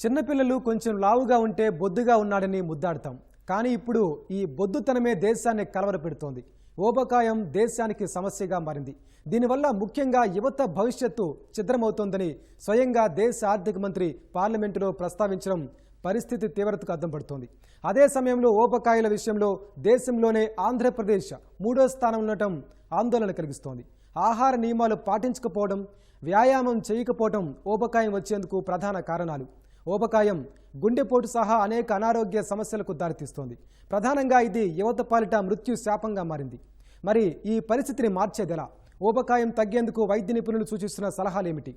చిన్నపిల్లలు కొంచెం లావుగా ఉంటే బొద్దుగా ఉన్నాడని ముద్దాడతాం. కానీ ఇప్పుడు ఈ బొద్దుతనమే దేశాన్ని కలవరపెడుతోంది. ఓబకాయం దేశానికి సమస్యగా మారింది. దీనివల్ల ముఖ్యంగా యువత భవిష్యత్తు ఛిద్రమవుతోందని స్వయంగా దేశ ఆర్థిక మంత్రి పార్లమెంటులో ప్రస్తావించడం పరిస్థితి తీవ్రతకు అద్దం పడుతోంది. అదే సమయంలో ఓపకాయల విషయంలో దేశంలోనే ఆంధ్రప్రదేశ్ మూడో స్థానం ఉండటం ఆందోళన కలిగిస్తోంది. ఆహార నియమాలు పాటించకపోవడం వ్యాయామం చేయకపోవడం ఓపకాయం వచ్చేందుకు ప్రధాన కారణాలు. ఊబకాయం గుండెపోటు సహా అనేక అనారోగ్య సమస్యలకు దారితీస్తోంది. ప్రధానంగా ఇది యువత పాలిట మృత్యు శాపంగా మారింది. మరి ఈ పరిస్థితిని మార్చేదెలా? ఊబకాయం తగ్గేందుకు వైద్య నిపుణులు సూచిస్తున్న సలహాలేమిటి?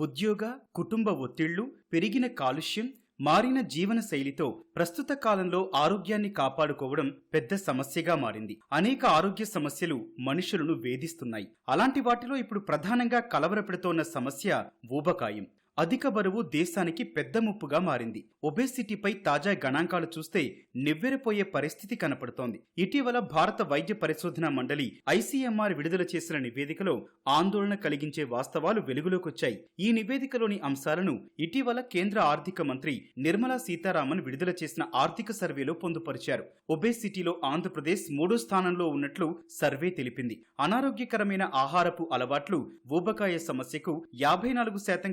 ఉద్యోగ కుటుంబ ఒత్తిళ్ళు పెరిగిన కాలుష్యం మారిన జీవన శైలితో ప్రస్తుత కాలంలో ఆరోగ్యాన్ని కాపాడుకోవడం పెద్ద సమస్యగా మారింది. అనేక ఆరోగ్య సమస్యలు మనుషులను వేధిస్తున్నాయి. అలాంటి వాటిలో ఇప్పుడు ప్రధానంగా కలవరపెడుతోన్న సమస్య ఊబకాయం. అధిక బరువు దేశానికి పెద్ద ముప్పుగా మారింది. ఒబేసిటీపై తాజా గణాంకాలు చూస్తే నివ్వెరపోయే పరిస్థితి కనపడుతోంది. ఇటీవల భారత వైద్య పరిశోధన మండలి ఐసీఎంఆర్ విడుదల చేసిన నివేదికలో ఆందోళన కలిగించే వాస్తవాలు వెలుగులోకొచ్చాయి. ఈ నివేదికలోని అంశాలను ఇటీవల కేంద్ర ఆర్థిక మంత్రి నిర్మలా సీతారామన్ విడుదల చేసిన ఆర్థిక సర్వేలో పొందుపరిచారు. ఒబేసిటీలో ఆంధ్రప్రదేశ్ మూడో స్థానంలో ఉన్నట్లు సర్వే తెలిపింది. అనారోగ్యకరమైన ఆహారపు అలవాట్లు ఊబకాయ సమస్యకు యాభై నాలుగు శాతం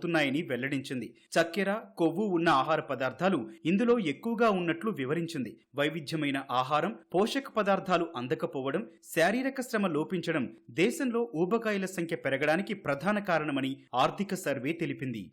అవుతున్నాయని వెల్లడించింది. చక్కెర కొవ్వు ఉన్న ఆహార పదార్థాలు ఇందులో ఎక్కువగా ఉన్నట్లు వివరించింది. వైవిధ్యమైన ఆహారం పోషక పదార్థాలు అందకపోవడం శారీరక శ్రమ లోపించడం దేశంలో ఊబకాయల సంఖ్య పెరగడానికి ప్రధాన కారణమని ఆర్థిక సర్వే తెలిపింది.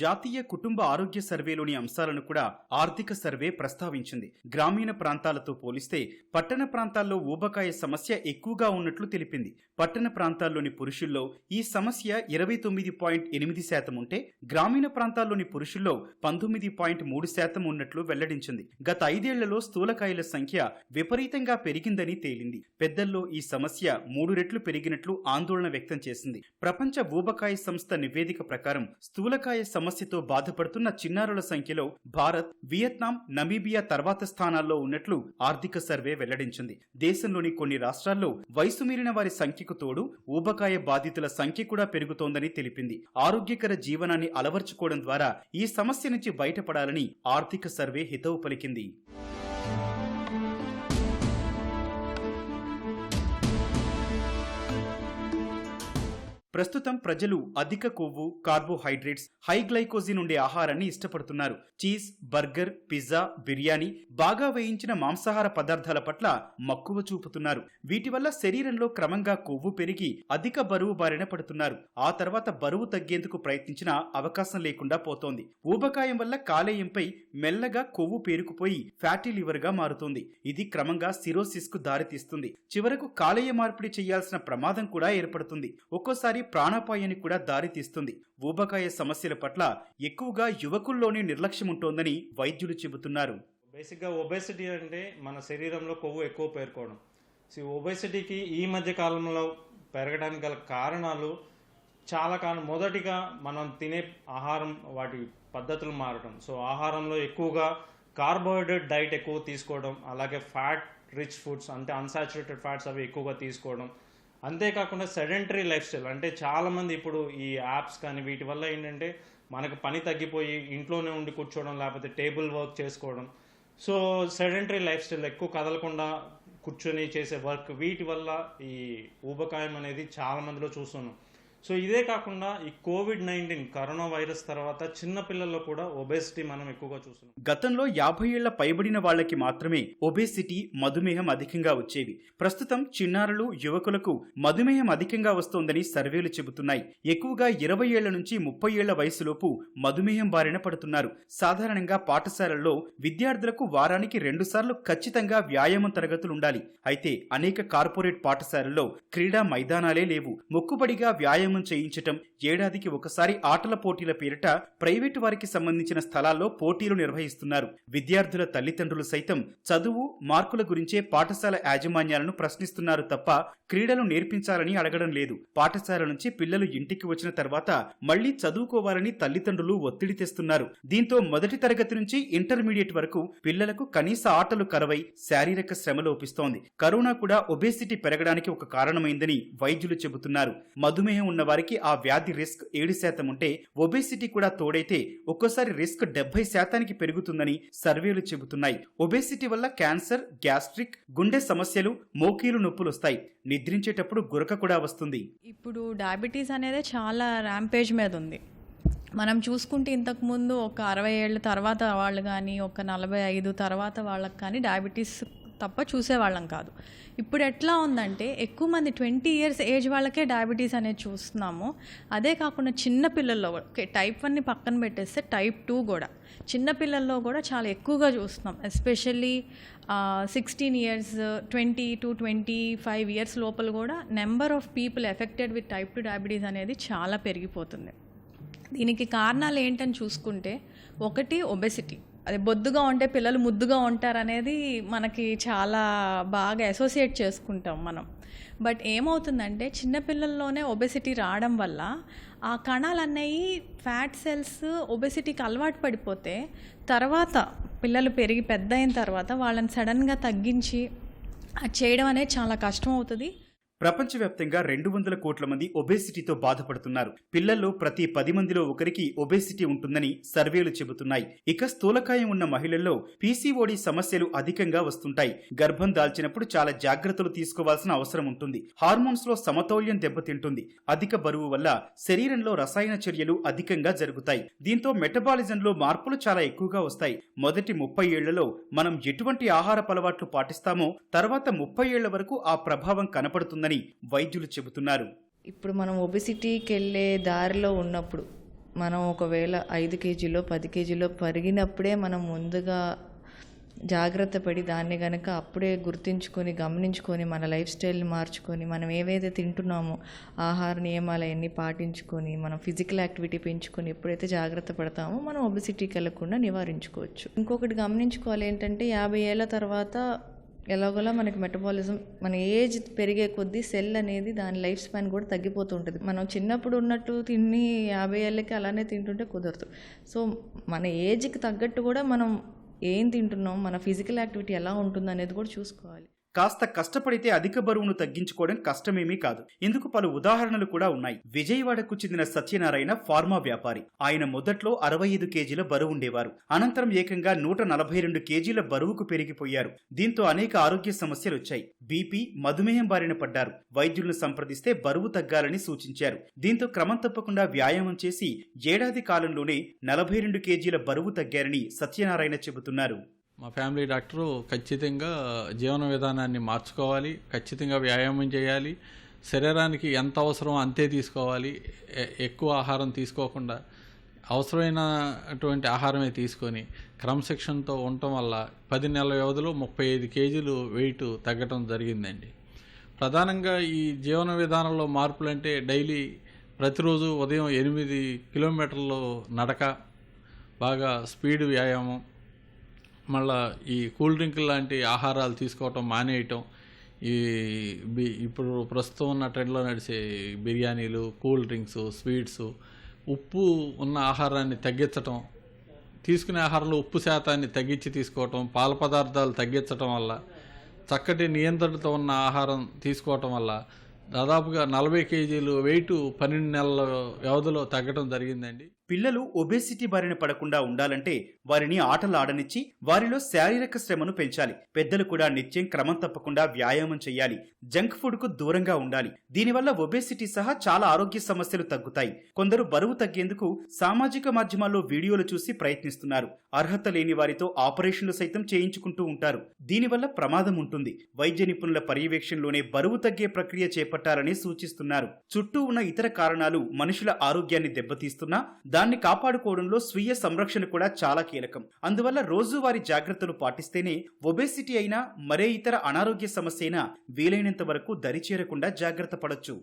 జాతీయ కుటుంబ ఆరోగ్య సర్వేలోని అంశాలను కూడా ఆర్థిక సర్వే ప్రస్తావించింది. గ్రామీణ ప్రాంతాలతో పోలిస్తే పట్టణ ప్రాంతాల్లో ఊబకాయ సమస్య ఎక్కువగా ఉన్నట్లు తెలిపింది. పట్టణ ప్రాంతాల్లోని పురుషుల్లో ఈ సమస్య ఇరవై తొమ్మిది పాయింట్ ఎనిమిది శాతం ఉంటే గ్రామీణ ప్రాంతాల్లోని పురుషుల్లో పంతొమ్మిది పాయింట్ మూడు శాతం ఉన్నట్లు వెల్లడించింది. గత ఐదేళ్ళలో స్థూలకాయల సంఖ్య విపరీతంగా పెరిగిందని తేలింది. పెద్దల్లో ఈ సమస్య మూడు రెట్లు పెరిగినట్లు ఆందోళన వ్యక్తం చేసింది. ప్రపంచ ఊబకాయ సంస్థ నివేదిక ప్రకారం స్థూలకాయ సమస్యతో బాధపడుతున్న చిన్నారుల సంఖ్యలో భారత్ వియత్నాం నమీబియా తర్వాత స్థానాల్లో ఉన్నట్లు ఆర్థిక సర్వే వెల్లడించింది. దేశంలోని కొన్ని రాష్ట్రాల్లో వయసు మీరిన వారి సంఖ్యకు తోడు ఊబకాయ బాధితుల సంఖ్య కూడా పెరుగుతోందని తెలిపింది. ఆరోగ్యకర జీవనాన్ని అలవర్చుకోవడం ద్వారా ఈ సమస్య నుంచి బయటపడాలని ఆర్థిక సర్వే హితవు పలికింది. ప్రస్తుతం ప్రజలు అధిక కొవ్వు కార్బోహైడ్రేట్స్ హై గ్లైకోజిన్ ఉండే ఆహారాన్ని ఇష్టపడుతున్నారు. చీజ్ బర్గర్ పిజ్జా బిర్యానీ బాగా వేయించిన మాంసాహార పదార్థాల పట్ల మక్కువ చూపుతున్నారు. వీటి వల్ల శరీరంలో క్రమంగా కొవ్వు పెరిగి అధిక బరువు బారిన పడుతున్నారు. ఆ తర్వాత బరువు తగ్గేందుకు ప్రయత్నించిన అవకాశం లేకుండా పోతోంది. ఊబకాయం వల్ల కాలేయంపై మెల్లగా కొవ్వు పేరుకుపోయి ఫ్యాటీ లివర్గా మారుతుంది. ఇది క్రమంగా సిరోసిస్కు దారితీస్తుంది. చివరకు కాలేయ మార్పిడి చేయాల్సిన ప్రమాదం కూడా ఏర్పడుతుంది. ఒక్కోసారి ప్రాణాపాయానికి కూడా దారితీస్తుంది. ఊబకాయ సమస్యల పట్ల ఎక్కువగా యువకుల్లోనే నిర్లక్ష్యం ఉంటోందని వైద్యులు చెబుతున్నారు. బేసిక్గా ఒబేసిటీ అంటే మన శరీరంలో కొవ్వు ఎక్కువ పేర్కోవడం. సో ఒబేసిటీకి ఈ మధ్య కాలంలో పెరగడానికి గల కారణాలు చాలా కారణం మొదటిగా మనం తినే ఆహారం వాటి పద్ధతులు మారడం. సో ఆహారంలో ఎక్కువగా కార్బోహైడ్రేట్ డైట్ ఎక్కువ తీసుకోవడం అలాగే ఫ్యాట్ రిచ్ ఫుడ్స్ అంటే అన్సాచురేటెడ్ ఫ్యాట్స్ అవి ఎక్కువగా తీసుకోవడం అంతేకాకుండా సెడెంటరీ లైఫ్ స్టైల్. అంటే చాలామంది ఇప్పుడు ఈ యాప్స్ కానీ వీటి వల్ల ఏంటంటే మనకు పని తగ్గిపోయి ఇంట్లోనే ఉండి కూర్చోవడం లేకపోతే టేబుల్ వర్క్ చేసుకోవడం. సో సెడెంటరీ లైఫ్ స్టైల్ ఎక్కువ కదలకుండా కూర్చొని చేసే వర్క్ వీటి వల్ల ఈ ఊబకాయం అనేది చాలామందిలో చూస్తున్నాం. సో ఇదే కాకుండా ఈ కోవిడ్ నైన్టీన్ కరోనా వైరస్ తర్వాత చిన్న పిల్లల్లో కూడా ఒబేసిటీ మనం ఎక్కువగా చూస్తున్నాం. గతంలో యాభై ఏళ్ళ పైబడిన వాళ్ళకి మాత్రమే ఒబేసిటీ మధుమేహం అధికంగా వచ్చేవి. ప్రస్తుతం చిన్నారులు యువకులకు మధుమేహం అధికంగా వస్తోందని సర్వేలు చెబుతున్నాయి. ఎక్కువగా ఇరవై ఏళ్ళ నుంచి ముప్పై ఏళ్ళ వయసులోపు మధుమేహం బారిన పడుతున్నారు. సాధారణంగా పాఠశాలల్లో విద్యార్థులకు వారానికి రెండు సార్లు ఖచ్చితంగా వ్యాయామం తరగతులు ఉండాలి. అయితే అనేక కార్పొరేట్ పాఠశాలల్లో క్రీడా మైదానాలే లేవు. మొక్కుబడిగా వ్యాయామం వ్యాయామం చేయించటం ఏడాదికి ఒకసారి ఆటల పోటీల పేరిట ప్రైవేటు వారికి సంబంధించిన స్థలాల్లో పోటీలు నిర్వహిస్తున్నారు. విద్యార్థుల తల్లిదండ్రులు సైతం చదువు మార్కుల గురించే పాఠశాల యాజమాన్యాలను ప్రశ్నిస్తున్నారు తప్ప క్రీడలు నేర్పించాలని అడగడం లేదు. పాఠశాల నుంచి పిల్లలు ఇంటికి వచ్చిన తర్వాత మళ్ళీ చదువుకోవాలని తల్లిదండ్రులు ఒత్తిడి తెస్తున్నారు. దీంతో మొదటి తరగతి నుంచి ఇంటర్మీడియట్ వరకు పిల్లలకు కనీస ఆటలు కరవై శారీరక శ్రమ లోపిస్తోంది కరోనా కూడా ఒబేసిటీ పెరగడానికి ఒక కారణమైందని వైద్యులు చెబుతున్నారు. మధుమేహం ఉన్న వారికి ఆ వ్యాధి రిస్క్ ఏడు శాతం ఉంటే ఒబేసిటీ కూడా తోడైతే ఒక్కోసారి రిస్క్ డెబ్బై శాతానికి పెరుగుతుందని సర్వేలు చెబుతున్నాయి. ఒబేసిటీ వల్ల క్యాన్సర్ గ్యాస్ట్రిక్ గుండె సమస్యలు మోకీలు నొప్పులు వస్తాయి. నిద్రించేటప్పుడు గురక కూడా వస్తుంది. ఇప్పుడు డయాబెటీస్ అనేది చాలా ర్యాంపేజ్ మీద ఉంది. మనం చూసుకుంటే ఇంతకుముందు ఒక అరవై ఏళ్ళ తర్వాత వాళ్ళు కానీ ఒక నలభై ఐదు తర్వాత వాళ్ళకి కానీ డయాబెటీస్ తప్ప చూసేవాళ్ళం కాదు. ఇప్పుడు ఎట్లా ఉందంటే ఎక్కువ మంది ట్వంటీ ఇయర్స్ ఏజ్ వాళ్ళకే డయాబెటీస్ అనేది చూస్తున్నాము. అదే కాకుండా చిన్న పిల్లల్లో కూడా ఓకే టైప్ వన్ని పక్కన పెట్టేస్తే టైప్ టూ కూడా. చిన్న పిల్లల్లో కూడా చాలా ఎక్కువగా చూస్తున్నాం. Especially sixteen years twenty two twenty five years లోపల కూడా number of people affected with type two diabetes అనేది చాలా పెరిగిపోతుంది. దీనికి కారణాలు ఏంటని చూసుకుంటే ఒకటి ఒబెసిటీ. అదే బొద్దుగా ఉంటే పిల్లలు ముద్దుగా ఉంటారనేది మనకి చాలా బాగా అసోసియేట్ చేసుకుంటాం మనం. బట్ ఏమవుతుందంటే చిన్నపిల్లల్లోనే ఒబెసిటీ రావడం వల్ల ఆ కణాలు అనేవి ఫ్యాట్ సెల్స్ ఒబెసిటీకి అలవాటు పడిపోతే తర్వాత పిల్లలు పెరిగి పెద్ద అయిన తర్వాత వాళ్ళని సడన్గా తగ్గించి అది చేయడం అనేది చాలా కష్టం అవుతుంది. ప్రపంచవ్యాప్తంగా రెండు వందల కోట్ల మంది ఒబేసిటీతో బాధపడుతున్నారు. పిల్లల్లో ప్రతి పది మందిలో ఒకరికి ఒబేసిటీ ఉంటుందని సర్వేలు చెబుతున్నాయి. ఇక స్థూలకాయం ఉన్న మహిళల్లో పీసీఓడి సమస్యలు అధికంగా వస్తుంటాయి. గర్భం దాల్చినప్పుడు చాలా జాగ్రత్తలు తీసుకోవాల్సిన అవసరం ఉంటుంది. హార్మోన్స్లో సమతౌల్యం దెబ్బతింటుంది. అధిక బరువు వల్ల శరీరంలో రసాయన చర్యలు అధికంగా జరుగుతాయి. దీంతో మెటబాలిజంలో మార్పులు చాలా ఎక్కువగా వస్తాయి. మొదటి ముప్పై ఏళ్ళలో మనం ఎటువంటి ఆహార అలవాట్లు పాటిస్తామో తర్వాత ముప్పై ఏళ్ళ వరకు ఆ ప్రభావం కనపడుతుందని వైద్యులు చెబుతున్నారు. ఇప్పుడు మనం ఒబెసిటీకి వెళ్ళే దారిలో ఉన్నప్పుడు మనం ఒకవేళ ఐదు కేజీలో పది కేజీలో పెరిగినప్పుడే మనం ముందుగా జాగ్రత్త పడి దాన్ని గనక అప్పుడే గుర్తించుకొని గమనించుకొని మన లైఫ్ స్టైల్ని మార్చుకొని మనం ఏవైతే తింటున్నామో ఆహార నియమాలు పాటించుకొని మనం ఫిజికల్ యాక్టివిటీ పెంచుకొని ఎప్పుడైతే జాగ్రత్త పడతామో మనం ఒబెసిటీకి వెళ్ళకుండా నివారించుకోవచ్చు. ఇంకొకటి గమనించుకోవాలి ఏంటంటే యాభై ఏళ్ళ తర్వాత ఎలాగోలా మనకి మెటబాలిజం మన ఏజ్ పెరిగే కొద్దీ సెల్ అనేది దాని లైఫ్ స్పాన్ కూడా తగ్గిపోతూ ఉంటుంది మనం చిన్నప్పుడు ఉన్నట్టు తిని యాభై ఏళ్ళకి అలానే తింటుంటే కుదరదు. సో మన ఏజ్కి తగ్గట్టు కూడా మనం ఏం తింటున్నాం మన ఫిజికల్ యాక్టివిటీ ఎలా ఉంటుంది అనేది కూడా చూసుకోవాలి. కాస్త కష్టపడితే అధిక బరువును తగ్గించుకోవడం కష్టమేమీ కాదు. ఇందుకు పలు ఉదాహరణలు కూడా ఉన్నాయి. విజయవాడకు చెందిన సత్యనారాయణ ఫార్మా వ్యాపారి. ఆయన మొదట్లో అరవై ఐదు కేజీల బరువు ఉండేవారు. అనంతరం ఏకంగా నూట నలభై రెండు కేజీల బరువుకు పెరిగిపోయారు. దీంతో అనేక ఆరోగ్య సమస్యలు వచ్చాయి. బీపీ మధుమేహం బారిన పడ్డారు. వైద్యులను సంప్రదిస్తే బరువు తగ్గాలని సూచించారు. దీంతో క్రమం తప్పకుండా వ్యాయామం చేసి ఏడాది కాలంలోనే నలభై రెండు కేజీల బరువు తగ్గారని సత్యనారాయణ చెబుతున్నారు. మా ఫ్యామిలీ డాక్టరు ఖచ్చితంగా జీవన విధానాన్ని మార్చుకోవాలి ఖచ్చితంగా వ్యాయామం చేయాలి శరీరానికి ఎంత అవసరం అంతే తీసుకోవాలి ఎక్కువ ఆహారం తీసుకోకుండా అవసరమైనటువంటి ఆహారమే తీసుకొని క్రమశిక్షణతో ఉండటం వల్ల పది నెలల వ్యవధిలో ముప్పై ఐదు కేజీలు వెయిట్ తగ్గటం జరిగిందండి. ప్రధానంగా ఈ జీవన విధానంలో మార్పులు అంటే డైలీ ప్రతిరోజు ఉదయం ఎనిమిది కిలోమీటర్లు నడక బాగా స్పీడ్ వ్యాయామం మళ్ళా ఈ కూల్ డ్రింక్ లాంటి ఆహారాలు తీసుకోవటం మానేయటం ఈ బి ఇప్పుడు ప్రస్తుతం ఉన్న ట్రెండ్లో నడిచే బిర్యానీలు కూల్ డ్రింక్స్ స్వీట్స్ ఉప్పు ఉన్న ఆహారాన్ని తగ్గించటం తీసుకునే ఆహారంలో ఉప్పు శాతాన్ని తగ్గించి తీసుకోవటం పాల పదార్థాలు తగ్గించటం వల్ల చక్కటి నియంత్రణతో ఉన్న ఆహారం తీసుకోవటం వల్ల దాదాపుగా నలభై కేజీలు వెయిట్ పన్నెండు నెలల వ్యవధిలో తగ్గడం జరిగిందండి. పిల్లలు ఒబేసిటీ బారిన పడకుండా ఉండాలంటే వారిని ఆటలు ఆడనిచ్చి వారిలో శారీరక శ్రమను పెంచాలి. పెద్దలు కూడా నిత్యం క్రమం తప్పకుండా వ్యాయామం చేయాలి జంక్ ఫుడ్కు దూరంగా ఉండాలి. దీనివల్ల ఒబేసిటీ సహా చాలా ఆరోగ్య సమస్యలు తగ్గుతాయి. కొందరు బరువు తగ్గేందుకు సామాజిక మాధ్యమాల్లో వీడియోలు చూసి ప్రయత్నిస్తున్నారు. అర్హత లేని వారితో ఆపరేషన్లు సైతం చేయించుకుంటూ ఉంటారు. దీనివల్ల ప్రమాదం ఉంటుంది. వైద్య నిపుణుల పర్యవేక్షణలోనే బరువు తగ్గే ప్రక్రియ చేపట్టాలని సూచిస్తున్నారు. చుట్టూ ఉన్న ఇతర కారణాలు మనుషుల ఆరోగ్యాన్ని దెబ్బతీస్తున్నా దాన్ని కాపాడుకోవడంలో స్వీయ సంరక్షణ కూడా చాలా కీలకం. అందువల్ల రోజువారీ జాగ్రత్తలు పాటిస్తేనే ఒబేసిటీ అయినా మరే ఇతర అనారోగ్య సమస్య అయినా వీలైనంత వరకు దరిచేరకుండా జాగ్రత్త పడొచ్చు.